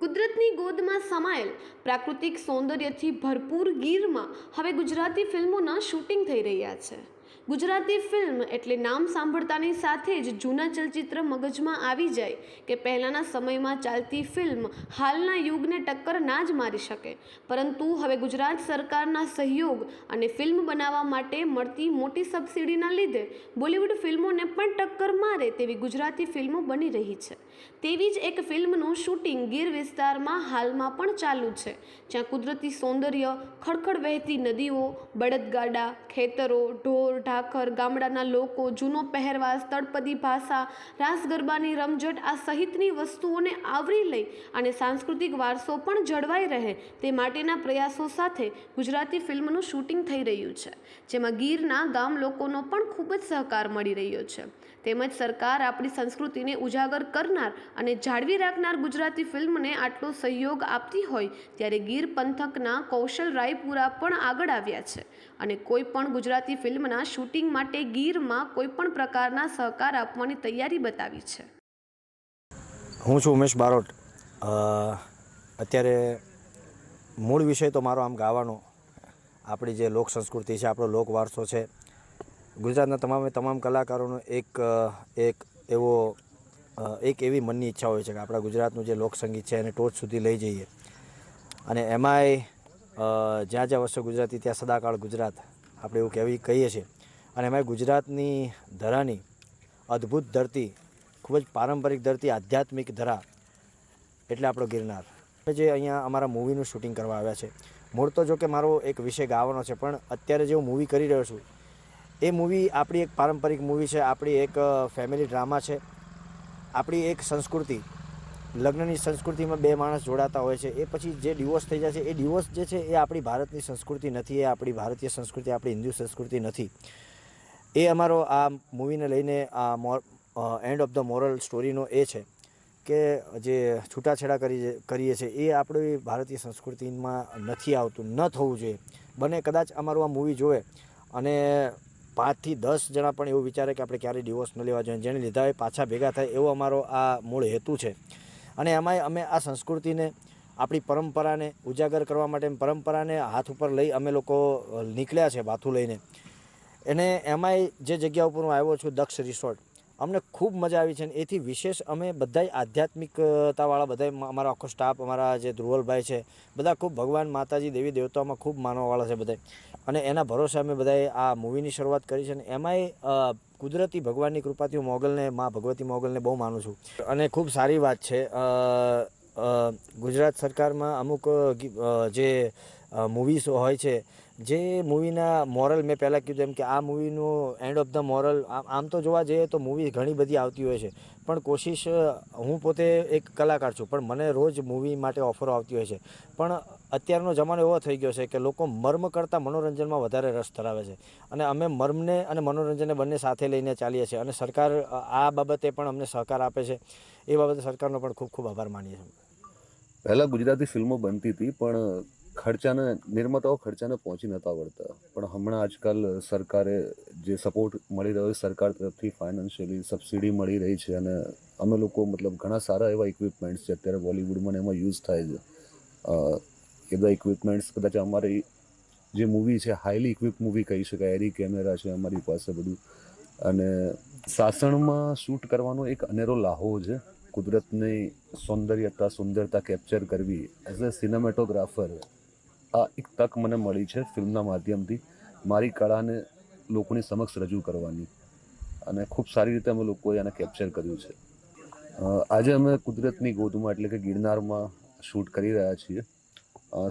કુદરતની ગોદમાં સમાયેલ પ્રાકૃતિક સૌંદર્યથી ભરપૂર ગીરમાં હવે ગુજરાતી ફિલ્મોના શૂટિંગ થઈ રહ્યા છે. ગુજરાતી ફિલ્મ એટલે નામ સાંભળતાની સાથે જ જૂના ચલચિત્ર મગજમાં આવી જાય કે પહેલાંના સમયમાં ચાલતી ફિલ્મ હાલના યુગને ટક્કર ના જ મારી શકે. પરંતુ હવે ગુજરાત સરકારના સહયોગ અને ફિલ્મ બનાવવા માટે મળતી મોટી સબસિડીના લીધે બોલિવૂડ ફિલ્મોને પણ ટક્કર મારે તેવી ગુજરાતી ફિલ્મો બની રહી છે. તેવી જ એક ફિલ્મનું શૂટિંગ ગીર વિસ્તારમાં હાલમાં પણ ચાલુ છે, જ્યાં કુદરતી સૌંદર્ય, ખડખડ વહેતી નદીઓ, બળદગાડા, ખેતરો, ઢોર ઢાખર ગામડાના લોકો, જૂનો પહેરવાસ તળપદી ભાષા રાસ ગરબાની રમઝટ આ સહિતની વસ્તુઓને આવરી લઈ અને સાંસ્કૃતિક વારસો પણ જળવાઈ રહે તે માટેના પ્રયાસો સાથે ગુજરાતી ફિલ્મનું શૂટિંગ થઈ રહ્યું છે, જેમાં ગીરના ગામ લોકોનો પણ ખૂબ જ સહકાર મળી રહ્યો છે. તેમજ સરકાર આપણી સંસ્કૃતિને ઉજાગર કરનાર અને જાળવી રાખનાર ગુજરાતી ફિલ્મને આટલો સહયોગ આપતી હોય ત્યારે ગીર પંથકના કૌશલ રાયપુરા પણ આગળ આવ્યા છે અને કોઈ પણ ગુજરાતી ફિલ્મના શૂટિંગ માટે ગીરમાં કોઈ પણ પ્રકારના સહકાર આપવાની તૈયારી બતાવી છે. હું છું ઉમેશ બારોટ. અત્યારે મૂળ વિષય તો મારો આમ ગાવાનો. આપણી જે લોક સંસ્કૃતિ છે, આપણો લોક વારસો છે. ગુજરાતના તમામે તમામ કલાકારોનો એક એક એવો એક એવી મનની ઈચ્છા હોય છે કે આપણા ગુજરાતનું જે લોકસંગીત છે એને ટોચ સુધી લઈ જઈએ. અને એમાંય જ્યાં જ્યાં વસ્તુ ગુજરાતી, ત્યાં સદાકાળ ગુજરાત, આપણે એવું કહેવી, કહીએ છીએ. અને એમાં ગુજરાતની ધરાની અદ્ભુત ધરતી, ખૂબ જ પારંપરિક ધરતી, આધ્યાત્મિક ધરા એટલે આપણો ગિરનાર. જે અહીંયા અમારા મૂવીનું શૂટિંગ કરવા આવ્યા છે, મૂળ તો જો કે મારો એક વિષય ગાવાનો છે, પણ અત્યારે જે હું મૂવી કરી રહ્યો છું, એ મૂવી આપણી એક પારંપરિક મૂવી છે, આપણી એક ફેમિલી ડ્રામા છે. આપણી એક સંસ્કૃતિ, લગ્નની સંસ્કૃતિમાં બે માણસ જોડાતા હોય છે, એ પછી જે ડિવોર્સ થઈ જાય છે, એ ડિવોર્સ જે છે, એ આપણી ભારતની સંસ્કૃતિ નથી, એ આપણી ભારતીય સંસ્કૃતિ, આપણી હિન્દુ સંસ્કૃતિ નથી. એ અમારો આ મૂવીને લઈને આ more end of the moral સ્ટોરીનો એ છે કે જે છૂટાછેડા કરી કરીએ છીએ એ આપણી ભારતીય સંસ્કૃતિમાં નથી આવતું, ન થવું જોઈએ. બને કદાચ અમારું આ મૂવી જોવે અને પાંચથી દસ જણા પણ એવું વિચારે કે આપણે ક્યારેય ડિવોર્સ ન લેવા જોઈએ. જેને લીધા હોય પાછા ભેગા થાય એવો અમારો આ મૂળ હેતુ છે. અને એમાંય અમે આ સંસ્કૃતિને, આપણી પરંપરાને ઉજાગર કરવા માટે પરંપરાને હાથ ઉપર લઈ અમે લોકો નીકળ્યા છે ભાથું લઈને. એને એમાંય જે જગ્યા ઉપર હું આવ્યો છું, દક્ષ રિસોર્ટ, અમને ખૂબ મજા આવી છે અને એથી વિશેષ અમે બધાય આધ્યાત્મિકતાવાળા બધા અમારો આખો સ્ટાફ અમારા જે ધ્રુવલભાઈ છે, બધા ખૂબ ભગવાન માતાજી, દેવી દેવતાઓમાં ખૂબ માનવાવાળા છે બધા અને એના ભરોસે અમે બધાએ આ મૂવીની શરૂઆત કરી છે અને એમાંય કુદરતી ભગવાનની કૃપાથી હું મોગલને, મા ભગવતી મોગલને બહુ માનું છું. અને ખૂબ સારી વાત છે ગુજરાત સરકારમાં અમુક જે મૂવીઝ હોય છે જે મૂવીના મોરલ મેં પહેલાં કીધું એમ કે આ મૂવીનું એન્ડ ઓફ ધ મોરલ આમ તો જોવા જઈએ તો મૂવી ઘણી બધી આવતી હોય છે. પણ કોશિશ, હું પોતે એક કલાકાર છું, પણ મને રોજ મૂવી માટે ઓફરો આવતી હોય છે. પણ અત્યારનો જમાનો એવો થઈ ગયો છે કે લોકો મર્મ કરતાં મનોરંજનમાં વધારે રસ ધરાવે છે. અને અમે મર્મને અને મનોરંજનને બંને સાથે લઈને ચાલીએ છીએ. અને સરકાર આ બાબતે પણ અમને સહકાર આપે છે. એ બાબતે સરકારનો પણ ખૂબ ખૂબ આભાર માનીએ છીએ. પહેલાં ગુજરાતી ફિલ્મો બનતી હતી, પણ ખર્ચાને, નિર્માતાઓ ખર્ચાને પહોંચી નહોતા વળતા. પણ હમણાં આજકાલ સરકારે જે સપોર્ટ મળી રહ્યો છે, સરકાર તરફથી ફાઇનાન્શિયલી સબસિડી મળી રહી છે અને અમે લોકો મતલબ ઘણા સારા એવા ઇક્વિપમેન્ટ્સ છે અત્યારે બોલિવૂડમાં એમાં યુઝ થાય છે. એ બધા ઇક્વિપમેન્ટ્સ કદાચ અમારી જે મૂવી છે હાઈલી ઇક્વિપ મૂવી કહી શકાય, એરી કેમેરા છે અમારી પાસે બધું. અને સાસણમાં શૂટ કરવાનો એક અનેરો લાહો છે, કુદરતની સૌંદર્યતા, સુંદરતા કેપ્ચર કરવી. એઝ અ સિનેમેટોગ્રાફર આ એક તક મને મળી છે ફિલ્મના માધ્યમથી. મારી કળાને લોકોની સમક્ષ રજૂ કરવાની અને ખૂબ સારી રીતે અમે લોકોએ આને કેપ્ચર કર્યું છે. આજે અમે કુદરતની ગોદમાં એટલે કે ગિરનારમાં શૂટ કરી રહ્યા છીએ.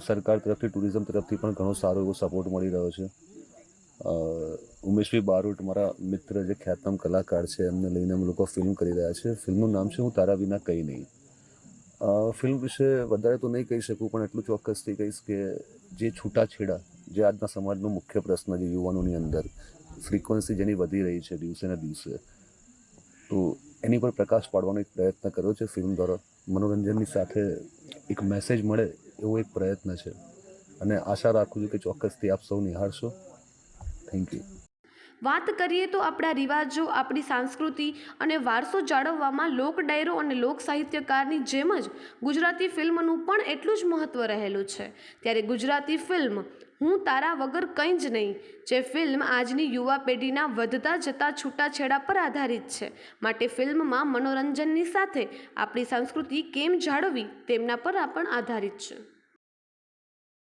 સરકાર તરફથી ટુરિઝમ તરફથી પણ ઘણો સારો એવો સપોર્ટ મળી રહ્યો છે. ઉમેશભાઈ બારોટ મારા મિત્ર જે ખ્યાતનામ કલાકાર છે, એમને લઈને અમે લોકો ફિલ્મ કરી રહ્યા છે ફિલ્મનું નામ છે હું તારા વિના કંઈ નહીં. ફિલ્મ વિશે વધારે તો નહીં કહી શકું, પણ એટલું ચોક્કસથી કહીશ કે જે છૂટાછેડા જે આજના સમાજનો મુખ્ય પ્રશ્ન છે યુવાનોની અંદર ફ્રીક્વન્સી જેની વધી રહી છે દિવસે ને દિવસે, તો એની પર પ્રકાશ પાડવાનો એક પ્રયત્ન કર્યો છે ફિલ્મ દ્વારા. મનોરંજનની સાથે એક મેસેજ મળે એવો એક પ્રયત્ન છે. અને આશા રાખું છું કે ચોક્કસથી આપ સૌ નિહાળશો. થેન્ક યુ વાત કરીએ તો આપણા રિવાજો, આપણી સંસ્કૃતિ અને વારસો જાળવવામાં લોક ડાયરો અને લોક સાહિત્યકારની જેમ જ ગુજરાતી ફિલ્મનું પણ એટલું જ મહત્ત્વ રહેલું છે. ત્યારે ગુજરાતી ફિલ્મ હું તારા વગર કંઈ જ નહીં, જે ફિલ્મ આજની યુવા પેઢીના વધતા જતા છૂટાછેડા પર આધારિત છે. માટે ફિલ્મમાં મનોરંજનની સાથે આપણી સંસ્કૃતિ કેમ જાળવવી તેમના પર પણ આધારિત છે.